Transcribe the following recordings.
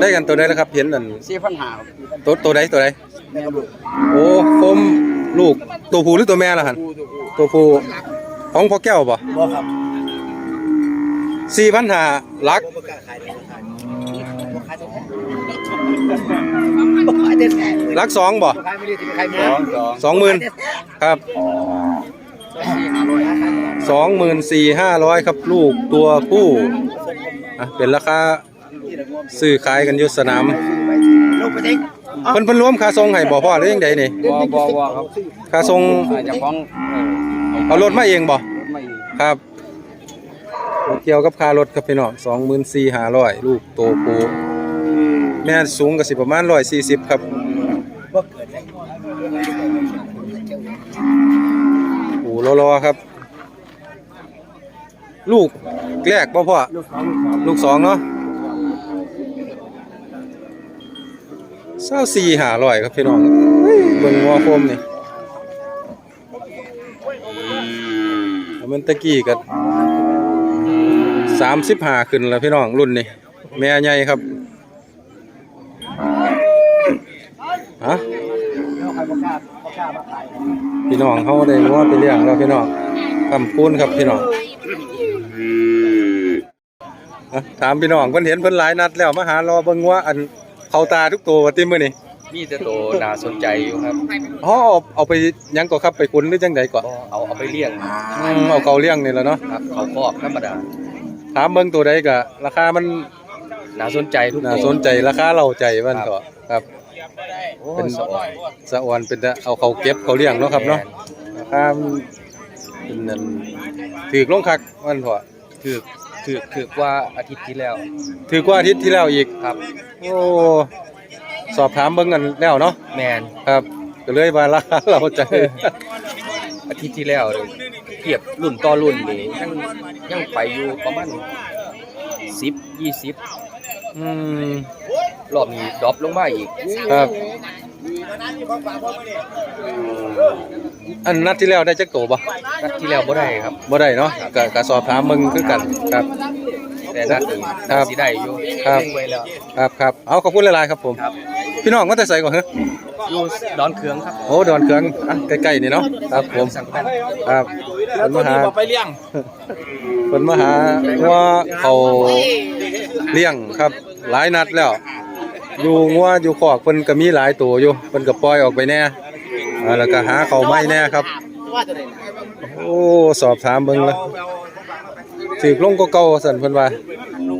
ได้กันตัวใดแล้วครับเห็นนั่นสี่พันหาตัวตัวใดตัวใดแม่ลูกโอ้คมลูกตัวผู้หรือตัวแม่ล่ะหันตัวผู้ของพ่อแก้วป่ะบ่ครับสี่พันหาลักบ่กล้าขายบ่ขายบ่ขายบ่ขายเด็ดแท้ลักสองบ่บ่ขายไม่ได้ที่ขายหมูสองสองสองหมื่นครับ สี่ห้าร้อยห้าพันสองหมื่นสี่ห้าร้อยครับลูกตัวผู้อะเป็นราคาซื้อขายกันอยู่สนามลูกไปทิ้งเพิ่นเพิ่นรวมค่าทรงให้บ่พ่อหรือยังไดนี่บ่บ่บ่ครับค่าทรงอาจจะของเอารถมาเองบ่ไม่ครับบ่เกี่ยวกับค่ารถครับพี่น้องสองหมื่นสี่ห้าร้อยลูกโตปูแม่สูงก็สิประมาณร้อยสี่สิบครับบ่เกิดได้โอ้รอๆครับ ลูกแรกบ่พ่อ ลูกสองลูกสองเนาะเศร้าสี่หาร้อยครับพี่น้องเบิ่งงัวโคมนี่มันตะกี้ก็สามสิบหาขึ้นแล้วพี่น้องรุ่นนี้แม่ใหญ่ครับฮะพี่น้องเขาได้งัวไปเลี้ยงแล้วพี่น้องคำพูนครับพี่น้อง ถามพี่น้องเพิ่นเห็นเพิ่นหลายนัดแล้วมาหารอเบิ่งงัวอันเขาตาทุกตัวว่าติมื้อนี้มีแต่ตัวน่าสนใจอยู่ครับอ๋อเอาเอาไปหยังก็ครับไปคุณหรือจังใดก่อนก็เอาเอาไปเลี้ยงอืมเอาเขาเลี้ยงนี่แหละเนาะครับเขาครอบธรรมดาถามเบิ่งตัวใดก็ราคามันน่าสนใจทุกน่าตัวสนใจราคาเราใจมันก็ครับโอ้เป็นยสวยสะออนเป็นแต่เอาเขาเก็บเขาเลี้ยงเนาะครับเนาะราคามันเป็นนั่นถือลงคักมันพอคือ คือคือกว่าอาทิตย์ที่แล้วถือกว่าอาทิตย์ที่แล้วอีก ครับ โอ้สอบถามเบิ่งกันแล้วเนาะแมนครับก็เลยว่าราคาเราใจอาทิตย์ที่แล้วเลยเทียบรุ่นต่อรุ่นนี่ยังยังไปอยู่ประมาณสิบยี่สิบอืมรอบนี้ดรอปลงมาอีกครับ อันนัดที่แล้วได้จักโตบ่นัดที่แล้วบ่ได้ครับบ่ได้เนาะก็ก็สอบถามมึงคือกันครับ แต่นัดนี้ครับสิได้อยู่ครับเงไว้แล้วครับครับเอาขอบคุณหลายๆครับผมครับพี่น้องมาแต่ใส่ก่อนเหรออยู่ดอนเคืองครับ โอ้ดอนเคืองอะใกล้ๆนี่เนาะครับผมสังกัดครับเพิ่นมาหาไปเลี้ยงเพิ่นมาหาว่าเขาเลี้ยงครับ หลายนัดแล้ว อยู่งัวอยู่คอกเพิ่นก็มีหลายตัวอยู่เพิ่นก็ปล่อยออกไปแน่อ่าแล้วก็หาเขาไม่แน่ครับ โอ้สอบถามเบิ่งแล้วถือลงก็เก่าสั่นเพิ่นว่า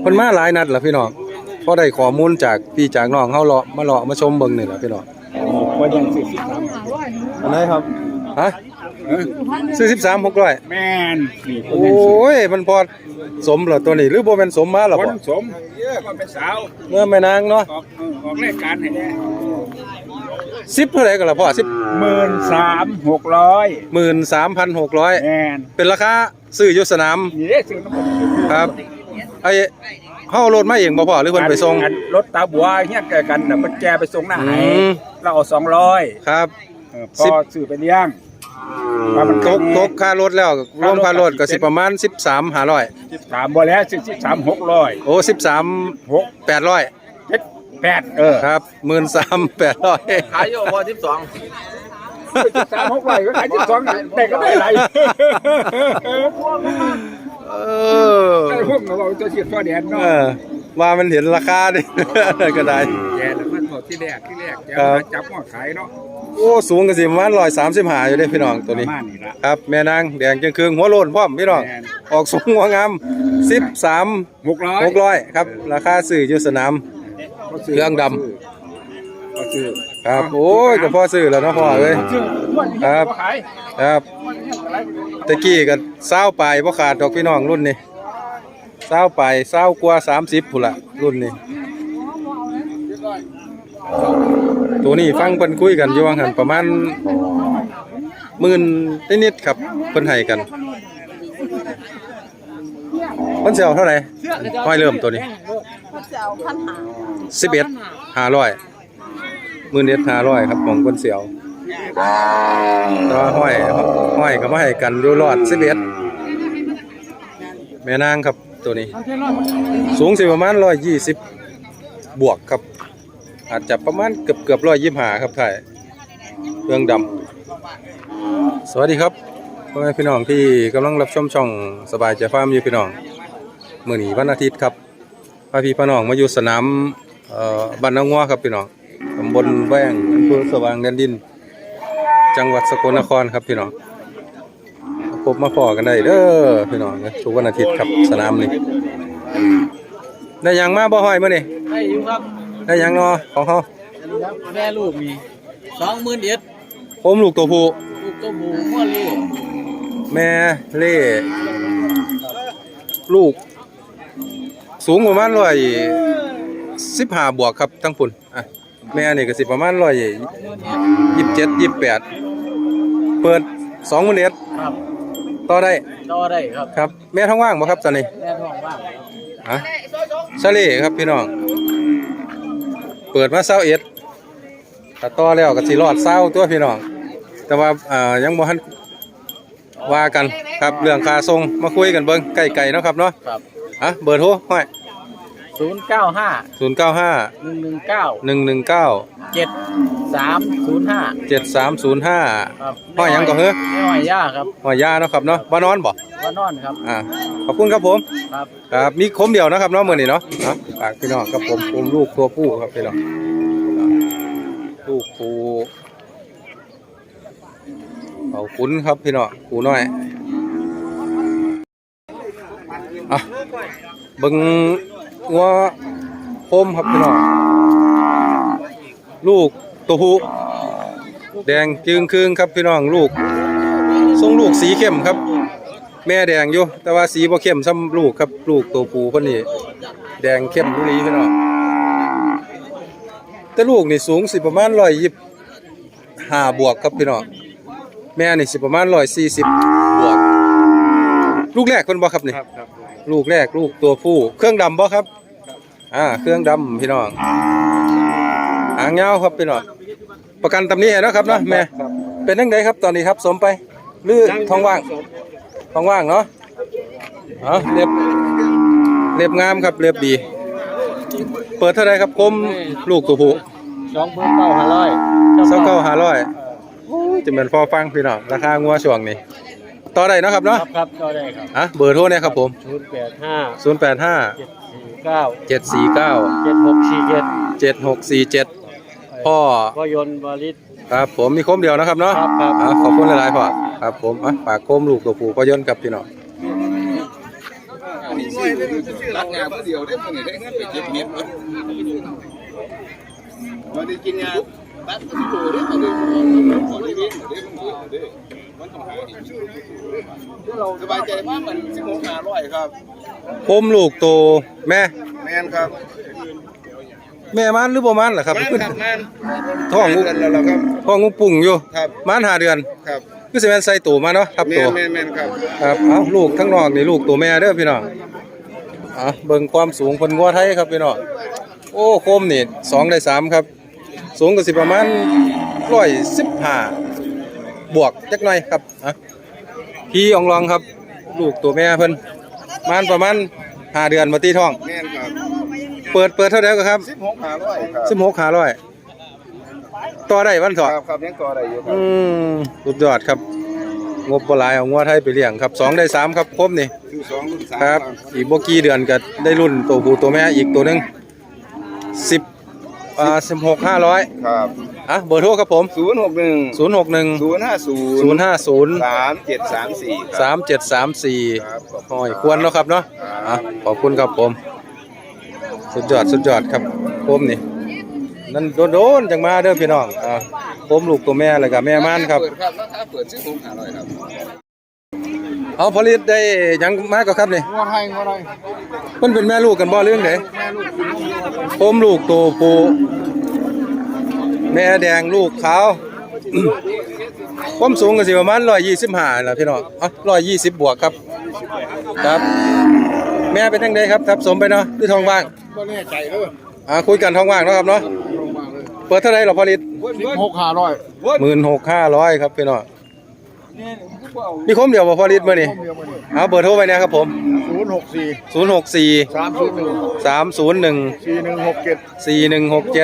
เพิ่นมาหลายนัดแล้วพี่น้องพอได้ข้อมูลจากพี่จากน้องเฮาเลาะมาเลาะมาชมเบิ่งนี่แหละพี่น้องว่ายังสิบสิบสามอันไหนครับฮะ ซื้อ13 600แม่นนี่คโอ้ยมันพอสมเหรอตัวนี้หรือบ่แม่นสมมาหรอคบ่นสมเยอะคนเป็นสาวเมื่อแม่นางเนาะออกเออออกรายการให้ได้10เท่าไหร่ก็ล่ะพ่อ10หมื่นสามหกร้อย13,600แม่นเป็นราคาซื้ออยู่สนามนี่ได้ซื้อน้ำมันครับไอ้เฮาเอารถมาเองบ่พ่อหรือเพิ่นไปส่ง อันรถตาบัวเฮียเกิดกันน่ะมันแกไปส่งหน้าไหอืม เราเอาสองร้อยครับพอซื้อไปเลี้ยง ว่ามันตกตกค่ารถแล้วรวมค่ารถก็สิประมาณ 13 500 สิบสามบ่แล้วสิบสามหกร้อยโอ้ 13 หก800 เจ็ดแปดเออครับ13,800ขายอยู่พอสิบสองสิบสามหกร้อยก็ขายสิบสองแต่ก็ได้ไรเออไอ้พวกเราจะเสียดฟ้าแดนเอเนาะอว่ามันเห็นราคาดิ ก็ได้แกแล้วมันบอกที่แรกที่แรกแกครับมาจับมาขายเนาะโอ้สูงก็สิประมาณ135อยู่เด้พี่น้องตัวนี้ ประมาณนี้ละครับแม่นางแดงจังครึ่งหัวโลนพร้อมพี่น้องแม่นออกสูงหัวงาม13หกร้อย600ครับราคาซื้ออยู่สนาม เครื่องดำก็ซื้อครับโอ้ยก็พอซื้อแล้วเนาะพ่อเอ้ย ซื้อวันนี้ครับ ก็ขายครับตะกี้ก็เศร้าปลายบ่ขาดดอกพี่น้องรุ่นนี้เศร้าปลายเศร้ากว่า30พุ่นละรุ่นนี้ ตัวนี้ฟังเพิ่นคุยกันอยู่ว่าหันประมาณหมื่นนิดๆครับเพิ่นให้กันเพิ่นสิเอาเท่าไหร่ห้อยเริ่มตัวนี้จะเอาพันหา11 500หมื่นเอ็ด500ครับของเพิ่นสิเอาแตัวห้อยห้อยก็มาให้กันอยู่รอด11แม่นางครับตัวนี้ สูงสิประมาณร้อยยี่สิบบวกครับ อาจจะประมาณเกือบเกือบร้อยยี่ห้าครับถ่ายเครื่องดำสวัสดีครับพ่อแม่พี่น้องที่กำลังรับชมช่องสบายใจฟาร์มอยู่พี่น้องมื้อนี้วันอาทิตย์ครับพาพี่พี่น้องมาอยู่สนามบ้านนางัวครับพี่น้องตำบลแวงอำเภอสว่างแดนดิน จังหวัดสกลนครครับพี่น้องพบมาพอกันได้เด้อพี่น้องทุกวันอาทิตย์ครับสนามนี้ได้ยังมาบ่ห้อยมื้อนี้ให้อยู่ครับ ได้หยังเนาะของเขาแม่ลูกมีสองหมื่นเอ็ดโคมลูกตัวผู้ลูกตัวหมูหัวเลี้ยแม่เล่ลูก สูงประมาณร้อยสิบห้าบวกครับทั้งปุ่นอะแม่นี่ก็สิประมาณร้อยยี่สิบเจ็ดยี่สิบแปดเปิดสองหมื่นเอ็ดครับต่อได้ต่อได้ครับครับ แม่ท้องว่างบ่ครับตอนนี้แม่ท้องว่างครับอะชาเล่ครับพี่น้อง เปิดมาเศร้าเอ็ดถ้าต่อแล้วก็สิรอดเศร้าตัวพี่น้อง แต่ว่าอ่ายังบ่ทันว่ากันครับเรื่องค่าส่งมาคุยกันเบิ่งใกล้ๆเนาะครับเนาะครับอะเบอร์โทรห้อย ศูนย์เก้าห้า095หนึ่งหนึ่งเก้า119เจ็ดสามศูนย์ห้า7305ครับห้อยหยังก็เฮ้อไม่ห้อยย่าครับห้อยยาเนาะครับเนาะบ่นอนบ่ว่านอนครับอ่าขอบคุณครับผมครับครับมีคมเดียวนะครับเนาะมื้อนี้เนาะอะฝากพี่น้องกับผมผมลูกตัวผู้ครับพี่น้องอ่าลูกผู้เอาคุ้นครับพี่น้องผู้น้อยอะเบิ่ง งัวโคมครับพี่น้องลูกตัวผู้แดงจึงครึ่งครับพี่น้องลูกทรงลูกสีเข้มครับ แม่แดงอยู่แต่ว่าสีบ่เข้มซ้ำลูกครับลูกตัวผู้คนนี้แดงเข้มดุรีพี่น้องแต่ลูกนี่สูงสิประมาณ125บวกครับพี่น้องแม่นี่สิประมาณ140บวก ลูกแรกเพิ่นบ่ครับนี่ครับครับลูกแรกลูกตัวผู้ เครื่องดำบ่ครับ อ่าเครื่องดำพี่น้องหางยาวครับพี่น้องประกันตำนี้เนาะครับเนาะแม่ครับเป็นจังไดครับตอนนี้ครับสมไปหรือท้องว่างท้องว่างเนาะเอาเรียบเรียบงามครับเรียบดี เปิดเท่าไรครับคมลูกตัวผู้สองหมื่นเก้าห้าร้อยเศร้าเก้าห้าร้อยจะเป็นพอฟังพี่น้องราคางัวช่วงนี้ต่อได้เนาะครับคเนาะรับครับต่อได้ครับอะเบอร์โทรเนี่ยครับผมศูนย์แปดห้า0 8 5เจ็ดสี่ เก้า7 4 9เจ็ดหกสี่เจ็ด7 6 4 7พ่อพ่อยนต์วาริศครับผมมีคมเดียวนะครับเนาะครับครับอะขอบคุณหลายๆพ่อครับผมอะฝากคมลูกตัวผู้พอยนต์กับพี่น้องรักงานเดียวได้คนไหนได้เงินไปเก็บเงินมาได้กินงานตัดที่ดูได้คนเดียวคนเดียวได้คนเดียวได้ มันต้องหาสบายใจมากมันสิบหกห้าร้อยครับคมลูกตัวแม่ แมนครับแม่มันหรือบ่มันล่ะครับแมนครับแมนท้องงูเดือนแล้วครับ ท้องงูปุ่งอยู่ครับ มันหาเดือนครับคือสิแม่นใส่ตัวมาเนาะครับแมตัวนแมนแมนครับครับเอ้าลูกทั้งนอกนี่ลูกตัวแม่เด้อพี่น้องอะเบิ่งความสูงเพิ่นงัวไทยครับพี่น้องโอ้โคมนี่สองได้สามครับ สูงก็สิประมาณ115บ วกจักหน่อยครับอะพี่อองรองครับ ลูกตัวแม่เพิ่นมันประมาณห้าเดือนมาตีท้อง แมนครับเปิดเปิดเท่าไหร่ก็ครับสิบหกห้าร้อยครับสิบหกห้าร้อยต่อได้วันสอคงรับครับยังต่ออะไรอยู่ครัอืบมสุดยอดครับ งบปลายเอางัวไทยไปเลี้ยงครับสองได้สามครับครบนี่ คือสองรุ่นสามครับ อีกบ่กี่เดือนก็ได้รุ่นตัวผู้ตัวแม่อีกตัวหนึงสิบ อ่าสิบหกห้าร้อยครับอะเบอร์โทรครับผมศูนย์หกหนึ่งศูนย์หกหนึ่งศูนย์ห้าศูนย์ศูนย์ห้าศูนย์สามเจ็ดสามสี่สามเจ็ดสามสี่ครับขอบหอยควรเนาะครับเนาะอะขอบคุณครับผม สุดยอดสุดยอดครับผมนี่นั่นโดนๆจังมาเด้อพี่น้องอ่าผมลูกตัวแม่แล้วก็แม่ม่านครับเปิดครับราคาเปิดชื่อผมหาร้อยครับเอาผลิตได้หยังมาก็ครับนี่งวดให้งวดให้เพิ่นเป็นแม่ลูกกันบ่เรื่องไหนผมลูกตัวผู้ แม่แดงลูกเขาความสูงก็สิประมาณร้อยยี่สิบห้าแหละพี่น้องอ๋อร้อยยี่สิบบวกครับ ครับ แม่เป็นทั้งใดครับทับสมไปเนาะด้วยทองว่างก็แน่ใจแล้วอ่าคุยกันทองว่างเนาะครับเนาะเปิดเท่าไรหรอผลิตหกห้าร้อยหมื่นหกห้าร้อยครับพี่น้องมีคมเดียวบ่พอลิตมื่อนี่เอาเบอร์โทรไปนะครับผม064 064 301 301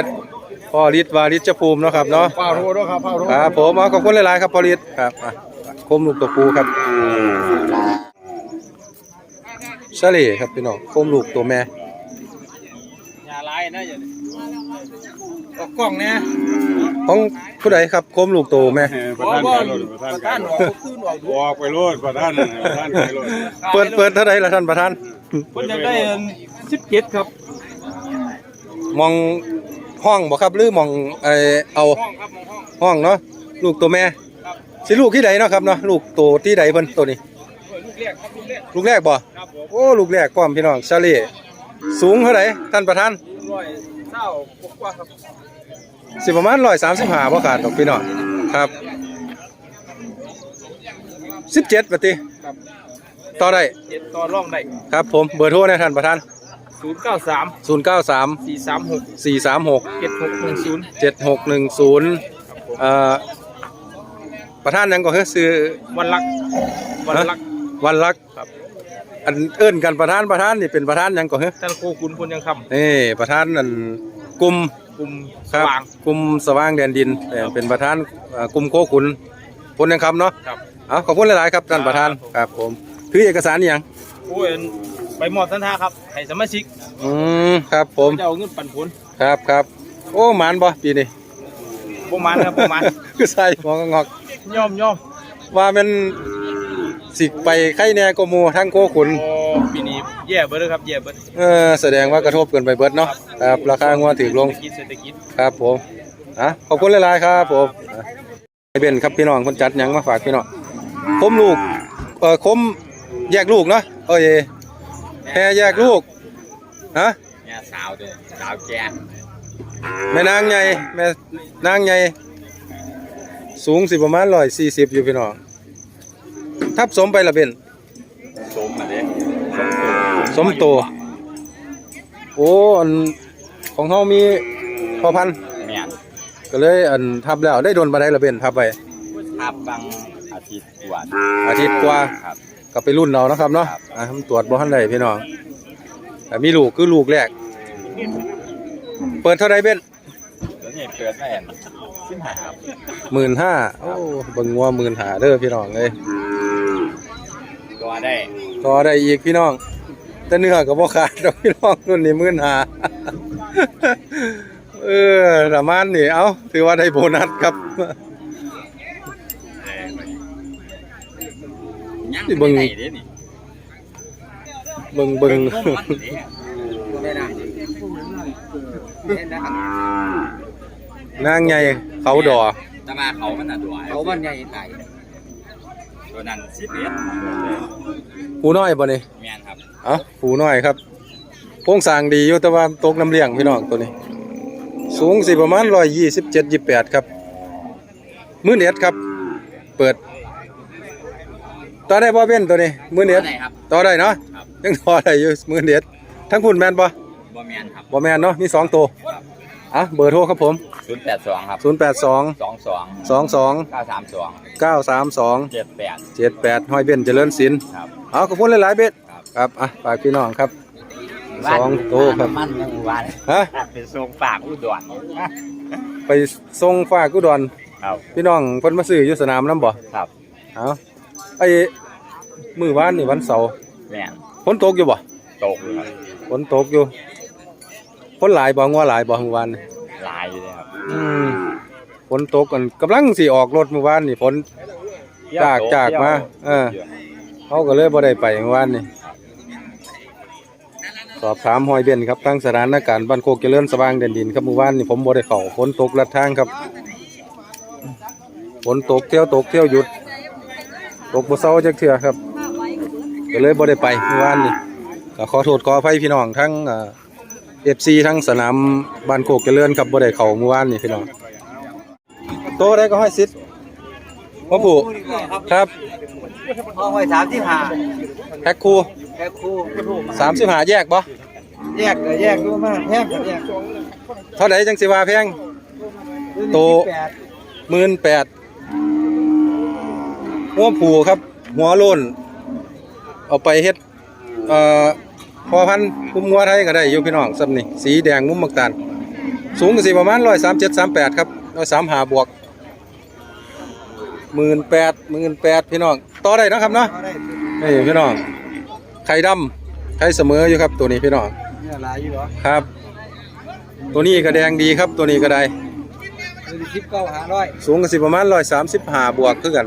4167 4167 พ่อฤทธิ์วาฤทธิ์เจ้ภูมินะครับเนาะ ป้ารู้ด้วยครับป้ารู้ครับผมเอาขอบคุณหลาย ๆ ครับพอลิสครับคมลูกตัวปูครับเชะเลครับพี่น้องคมลูกตัวแม่ อย่าไล่นะอย่าออกกล้องเนี่ยของผู้ใดครับคมลูกตัวแม่ ประธานประธานออกขึ้นออดออกไปลดประธานประธานไปเปิดเปิดเท่าไรละท่านประธานคนอยากได้สิบเจ็ดครับ มอง ห้องบ่ครับหรือมองไอเอาห้องครับห้องห้องเนาะลูกตัวแม่สิลูกที่ใดเนาะครับเนาะลูกตัวที่ใดเพิ่นตัวนี้ลูกเรียกครับลูกเรียกลูกแรกบ่ครับผมโอ้ลูกแรกพร้อมพี่น้องชาลีสูงเท่าไหร่ท่านประธานร้อยเศร้ากว่าครับสิประมาณ135บ่ขาดดอกพี่น้องครับ17บัดติครับต่อได้เจ็ดต่อร่องได้ครับผมเบอร์โทรนะท่านประธาน ศูนย์เก้าสาม093สี่สามหก436เจ็ดหกหนึ่งศูนย์7610เอ่อประธานหยังก็คือซื้อวันลักวันลักวันรักครับอันเอิ้นกันประธานประธานนี่เป็นประธานหยังก็คือท่านโคคุณพลยังคนี่ประธานอันกลุ่มำกลุ่มครับสว่างกลุ่มสว่างแดนดินเอ่อเป็นประธานเอ่อกลุ่มโคขุนพลยังคำเนาะครับเอาขอบคุณหลายๆครับท่านประธานครับผมคือเอกสารนี่หยังโอ้ย ไปมอบสันทาครับให้สมาชิกอืมครับผมจะเอาเงินปันผลครับครับโอ้หมานบ่ปีนี้ประมาณครับประมาณคือใส่หัวงอกย่อมย่อมๆว่ามันสิไปไข่แหน่กว่าหมู่ทั้งโคขุนโอ้ปีนี้แย่เบิดเลยครับแย่เบิดเออแสดงว่ากระทบกันไปเบิดเนาะครับราคางัวถือลงเศรษฐกิจเศรษฐกิจครับผมอะขอบคุณหลายๆครับผมอะไอเบนครับพี่น้องคนจัดหยังมาฝากพี่น้องคมลูกเออคมแยกลูกเนาะเอ้ย แพรแยกลูกฮะเนี่ยสาวด้วยสาวแก่แม่นางใหญ่แม่นางใหญ่สูงสิประมาณร้อยสี่สิบอยู่พี่น้องทับสมไปละเบนสมมาเด้สมโต โอ้อันของเฮามีพอพันธุ์แม่นก็เลยอันทับแล้วได้โดนมาได้ละเบนทับไปทับบางอาทิตย์กว่าอาทิตย์กว่าครับ ก็ไปรุ่นเรานะครับเนาะครับอ่าตรวจบ่ทันได้พี่น้องแต่มีลูกคือลูกแรก เปิดเท่าไรเบ็ดตัวนี้เปิดแม่นสิบห้าครับหมื่นห้าโอ้เบิ่งงัวหมื่นหาเด้อพี่น้องเลยตัวได้ต่อได้อีกพี่น้อง แต่เนื้อก็บ่ขาดดอกพี่น้องรุ่นนี้หมื่นหาเออประมาณนี้เอ้าถือว่าได้โบนัสครับ ยังสิเบิ่งไม่ได้เด้นี่เบิ่งเบิ่งได้นะได้นะครับนางใหญ่เขาดอแต่มาเขามันน่ะตัวเขามันใหญ่ไตตัวนั้นสิบเอ็ดผู้น้อยบ่นี่แม่นครับเอ้าผู้น้อยครับโครงสร้างดีอยู่แต่ว่าตกน้ำเลี้ยงพี่น้องตัวนี้ สูงสิประมาณ127 28ครับมื้อเน็ตครับ เปิด ต่อได้บ่เว้นตัวนี้มื้อเน็ตไหนครับต่อได้เนาะครับ ยังต่อได้อยู่มื้อเน็ตทั้งคุณแม่นบ่บ่แม่นครับบ่แม่นเนาะมีสองตัวอะเบอร์โทรครับผมศูนย์แปดสองครับ082สองสอง22เก้าสามสอง932เจ็ดแปด78ห้อยเบนเจริญศิลป์ครับ เอาขอบคุณหลายๆเบ็ดครับ ครับอะฝากพี่น้องครับ สองตัวครับ มันยังหวานฮะเป็นทรงฝากอุดรไปส่งฝากกุดรครับพี่น้องเพิ่นมาซื้ออยู่สนามน้ำบ่ครับ เอา ไอ้มื้อวานนี่วันเสาร์แม่นฝนตกอยู่บ่ตกเลยครับฝนตกอยู่ฝนหลายบ่งัวหลายบ่มื้อวานนี่ลายอยู่เลยครับอืมฝนตกกันกำลังสิออกรถมื้อวานนี่ฝน จากจากมาเออ เขาก็เลยบ่ได้ไปเมื่อวานนี่สอบถามหอยเบนครับตั้งสถานการณ์บ้านโคกเจริญสว่างเด่นดินครับเมื่อวานนี่ผมบ่ได้เข้าฝนตกลัดทางครับฝนตกเที่ยวตกเที่ยวหยุด ตกบ่เซาจักเทื่อครับก็เลยบ่ได้ไปเมื่อวานนี่ก็ขอโทษขออภัยพี่น้องทั้งเอ่อฟซีทั้งสนามบ้านโคกเจริญครับบ่ได้เข้าเมื่อวานนี่พี่น้องโตได้ก็ให้สิทธิ์พ่อผู้ครับห้องไว้สามที่หาแพ็คคู่แค่ครูสามสิบหาแยกบ่แยกก็แยกดูมากแยกก็แยกเท่าไหร่จังสิว่าแพงโตแปดหมื่นแปด หัวผูครับ หัวโล้นเอาไปเฮ็ดเอ่อพอพันธุ์คุ้มงัวไทยก็ได้อยู่พี่น้องซ้ำนี่สีแดงมุมมักตาลสูงก็สิประมาณ137 38ครับ135บวก18 18พี่น้องต่อได้เนาะครับเนาะเขาได้นี่พี่น้องไข่ดำไข่เสมออยู่ครับตัวนี้พี่น้องเนี่ยหลายอยู่เหรอครับ ตัวนี้ก็แดงดีครับตัวนี้ก็ได้ดูดิคลิปเก้าหาร้อยสูงก็สิประมาณ135บวกคือกัน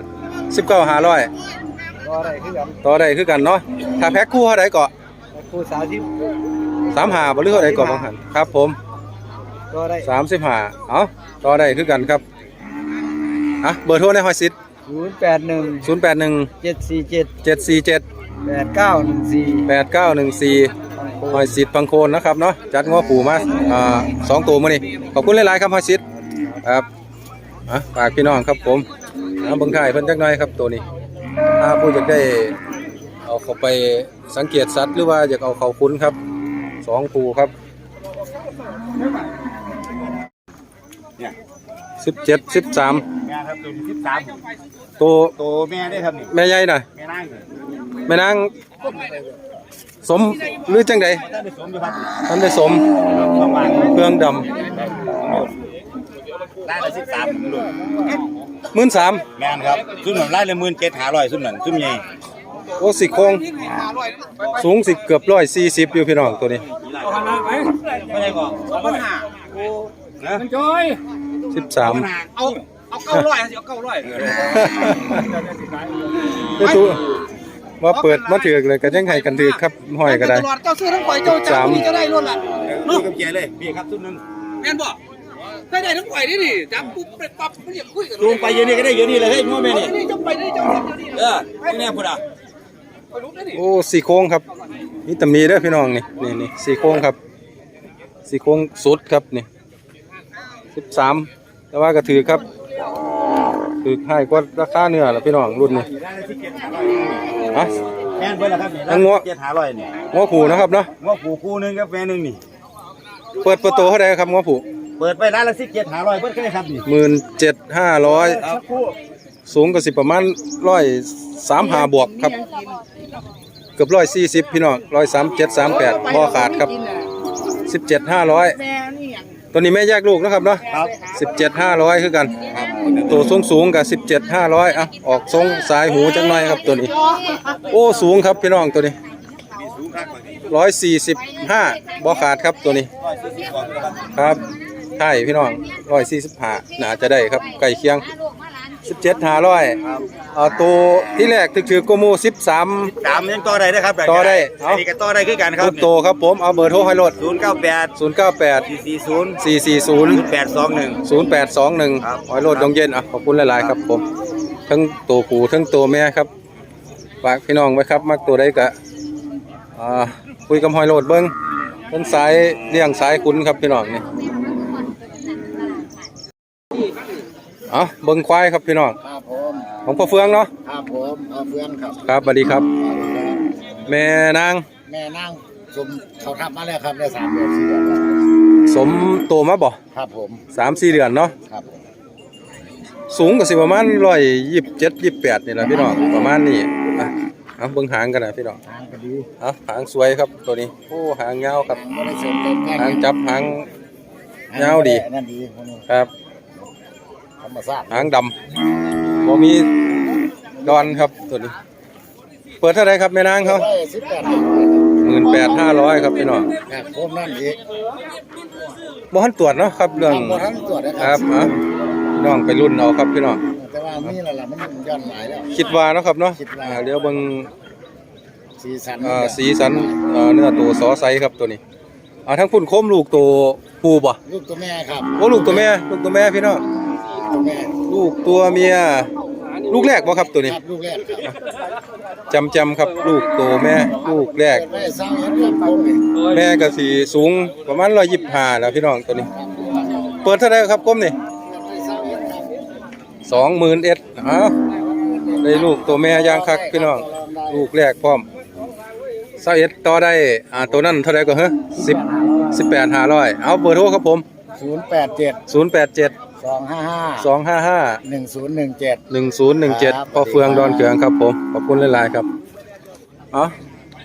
19 500ก็ได้คือกันต่อได้คือกันเนาะถ้าแพ็คคู่เท่าใดเกาะแต่ครูสาวที่35บ่หรือเท่าใดเกาะบางหันครับ ผมก็ได้35เอ้าต่อได้คือกันครับอะเบอร์โทรในหอยซิดศูนย์แปดหนึ่ง081เจ็ดสี่เจ็ด747แปดเก้าหนึ่งสี่8914หอยซิดพังโคนนะครับเนาะจัดง้อปู่มาอ่าสองตัวมื้อนี้ขอบคุณหลายๆครับหอยซิดครับอะฝากพี่น้องครับผม เอาเบิ่งถ่ายเพิ่นจักหน่อยครับตัวนี้ ถ้าผู้อยากได้เอาเข้าไปสังเกตสัตว์หรือว่าอยากเอาเข้าคุ้นครับสองปูครับสิบเจ็ดสิบสามแม่ครับตัวที่สามตัวตัวแม่ได้ครับนี่แม่ใหญ่น่ะแม่นั่งแม่นางสมหรือจังใดท่านได้สมอยู่ครับท่านได้สมประมาณเครื่องด ได้ละสิบสามลูกำหมื่นสามแม่นครับซุ่มหนึ่งไล่ละหมื่นเจ็ดหาร้อยซุ่มหนึ่งซุ่มใหญ่โอ้สิโครงสูงสิเกือบร้อยสี่สิบอยู่พี่น้องตัวนี้ไม่ใช่ก่อนปัญหานะสิบสามเอาเอาเก้าร้อยเอาเก้าร้อยไม่ถูกว่าเปิดมาถือกเลยก็ยังให้กันถือกครับห้อยก็ได้ตลอดเจ้าซื้อทั้งข่อยเจ้าสามจับนี่จะได้รถล่ะดูกับเจเลยพี่ครับซุ่มหนึ่งแม่นบ่ ได้ได้ทั้งข่อยนี่นี่จับปุ๊บไปปั๊บมันอยากคุยกันลงไปเยอะนี่ก็ได้เยอะนี่เลยเฮ้ยง้อแม่นี่นี่เจ้าไปนี่เจ้าทำเดี๋ยวนี้เออที่แน่พูดอะข่อยลุกได้นี่โอ้สี่โค้งครับ นี่ตำหนีเด้อพี่น้องนี่นี่นี่สี่โค้งครับสี่โค้งสุดครับนี่สิบสามแต่ว่าก็ถือครับถือให้กว่าราคาเนื้อแล้วพี่น้องรุ่นนี้ฮะแม่นเบิร์ดละครับอันง้อเจ็ดหาร้อยนี่ง้อผูนะครับเนาะง้อผูคู่หนึงกับแม่หนึงนี่ เปิดประตูเท่าไหร่ครับง้อผู เปิดไปร้านละสิบเจ็ดหาร้อยเพิ่นก็ได้ครับนี่หมื่นเจ็ดห้าร้อยครับคู่สูงก็สิประมาณร้อยสามหาบวกครับ เกือบร้อยสี่สิบพี่น้องร้อยสามเจ็ดสามแปดพอขาดครับสิบเจ็ดห้าร้อยตัวนี้แม่แยกลูกนะครับเนาะครับสิบเจ็ดห้าร้อยคือกัน ตัวสูงสูงๆกับสิบเจ็ดห้าร้อยอะออกทรงสายหูจังหน่อยครับตัวนี้ โอ้สูงครับพี่น้องตัวนี้ร้อยสี่สิบห้าบอขาดครับตัวนี้ ครับ ใช่พี่น้องร้อยสี่สิบห้าน่าจะได้ครับไก่เคียงสิบเจ็ดห้าร้อยอ่าตัวที่แรกถือถือโกมูสิบสามตามยังต่อได้นะครับต่อได้เอ้าอันนี้ก็ต่อได้คือกันครับตัวโตครับผมเอาเบอร์โทรให้รถศูนย์เก้าแปดศูนย์เก้าแปดสี่สี่ศูนย์สี่สี่ศูนย์แปดสองหนึ่งศูนย์แปดสองหนึ่งครับหอยโรดดงเย็นอะขอบคุณหลายๆครับผมทั้งตัวผู้ทั้งตัวแม่ครับฝากพี่น้องไว้ครับมักตัวใดกะอ่าคุยกับหอยโรดเบิ้งเป็นสายเลี้ยงสายคุณครับพี่น้องนี่ เอะเบิ้งควายครับพี่น้องครับผมของพ่อเฟืองเนาะครับผมเอาเพื่อนครับครับสวัสดีครับ แม่นางแม่นั่งชมเขาทับมาแล้วครับได้สามเดือนสี่เดือนแล้วสมโตมาบ่ครับผมสามสี่เดือนเนาะครับผมสูงก็สิประมาณร้อยยี่สิบเจ็ดยี่สิบแปดนี่แหละพี่น้องประมาณนี้อะเอาเบิ่งหางกันนะพี่น้องทางก็ดีเอาหางสวยครับตัวนี้โอ้หางยาวครับไม่ได้เสริมเติมแค่หางจับหางยาวดีนั่นดีพวกนี้ครับธ รรมชาติหางดำบ่มีดอนครับตัวนี้ เปิดเท่าไหรครับแม่นางเขาได้สิบแปดหมื่นแปดห้าร้อยครับพี่น้องครับผมนั่นอีกบ่ทันตรวจเนาะครับเรื่องทำหมดทั้งตรวจนะคครัรับบอะพี่น้องไปรุ่นเอาครับพี่น้อง แต่ว่ามีนั่นแหละมันย้อนหลายแล้ว คิดว่าเนาะครับเนาะคิดว่า อ่าเดี๋ยวเบิ่งสีสันอ่าสีสันเอ่อเนื้อตัวซอไซครับตัวนี้อ่าทั้งพุ่นโคมลูกตัวผู้บ่ลูกตัวแม่ครับโอ้ลูกตัวแม่ ลูกตัวแม่พี่น้อง ตัวแม่ลูกตัวเมีย ลูกแรกบ่ครับตัวนี้ครับลูกแรกครับจำจำครับลูกตัวแม่ ลูกแรกเปิดไว้เศร้าเอ็ดครับผมนี่แม่ก็สีสูงประมาณร้อยยี่สิบห้าแล้วพี่น้องตัวนี้ เปิดเท่าไหรครับก้มนี่เปิดไว้เศร้าเอ็ดครับสองหมื่นเอ็ดอ้าวได้ลูกตัวแม่ย่างคักพี่น้อง ลูกแรกพร้อมเศร้าเอ็ดต่อได้อ่าตัวนั้นเท่าไหรก็เฮ้สิบสิบแปดห้าร้อยเอาเบอร์โทรครับผมศูนย์แปดเจ็ดศูนย์แปดเจ็ด สองห้าห้าสองห้าห้าหนึ่งศูนย์หนึ่งเจ็ดหนึ่งศูนย์หนึ่งเจ็ดครับพ่อเฟืองดอนเกืองครับผมขอบคุณหลายๆครับเอา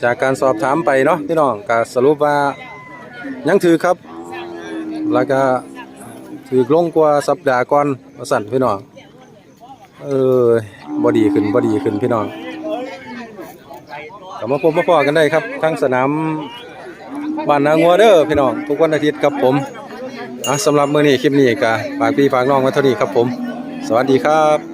จากการสอบถามไปเนาะพี่น้องก็สรุปว่ายังถือครับ แล้วก็ถือลงกว่าสัปดาห์ก่อนว่าสั่นพี่น้องเออบอดีขึ้นบอดีขึ้นพี่น้องกลับมาพบมาพอกันได้ครับ ทั้งสนามบ้านนางัวเด้อพี่น้องทุกวันอาทิตย์ครับผม อะสำหรับมื้อนี้คลิปนี้ก็ฝากพี่ฝากน้องไว้เท่านี้ครับผม สวัสดีครับ